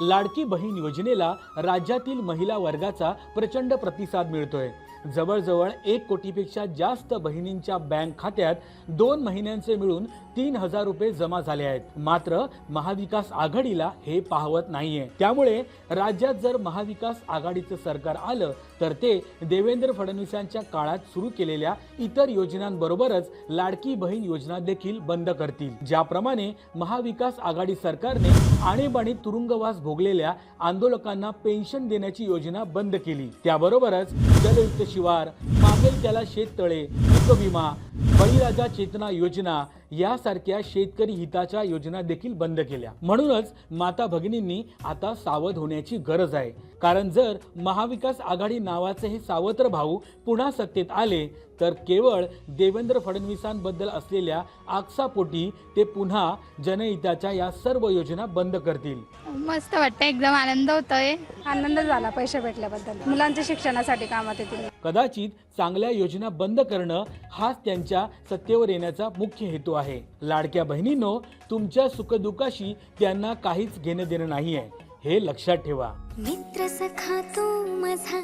लाडकी बहीण योजनेला राज्यातील महिला वर्गाचा प्रचंड प्रतिसाद मिळतोय. जवळजवळ एक कोटीपेक्षा जास्त बहिणींच्या बँक खात्यात दोन महिन्यांचे मिळून तीन हजार रुपये जमा झाले आहेत. मात्र महाविकास आघाडीला हे पाहवत नाहीये. त्यामुळे राज्यात जर महाविकास आघाडीचं सरकार आलं तर ते देवेंद्र फडणवीसांच्या काळात सुरू केलेल्या इतर योजनांबरोबरच लाडकी बहीण योजना देखील बंद करतील. ज्याप्रमाणे महाविकास आघाडी सरकारने आणीबाणीत तुरुंगवास भोगलेल्या आंदोलकांना पेन्शन देण्याची योजना बंद केली. त्याबरोबरच जलयुक्त शिवार मागेल त्याला शेततळे पीक विमा बळीराजा चेतना योजना यासारख्या शेतकरी हिताच्या योजना देखील बंद केल्या. म्हणूनच माता भगिनींनी आता सावध होण्याची गरज आहे. कारण जर महाविकास आघाडी नावाचे हे सावत्र भाऊ पुन्हा सत्तेत आले तर केवळ देवेंद्र फडणवीसांबद्दल असलेल्या आक्षापोटी ते पुन्हा जनहिताच्या या सर्व योजना बंद करतील. मस्त वाटतं एकदम आनंद होतोय. आनंद झाला पैसे भेटल्याबद्दल. मुलांच्या शिक्षणासाठी कामात येतील. कदाचित चांगल्या योजना बंद करणं हाच त्यांच्या सत्तेवर येण्याचा मुख्य हेतू आहे. लाडक्या बहिणींनो तुमच्या सुखदुःखाशी त्यांना काहीच घेणं देणं नाही आहे हे लक्षात ठेवा. मित्र सखा तू माझा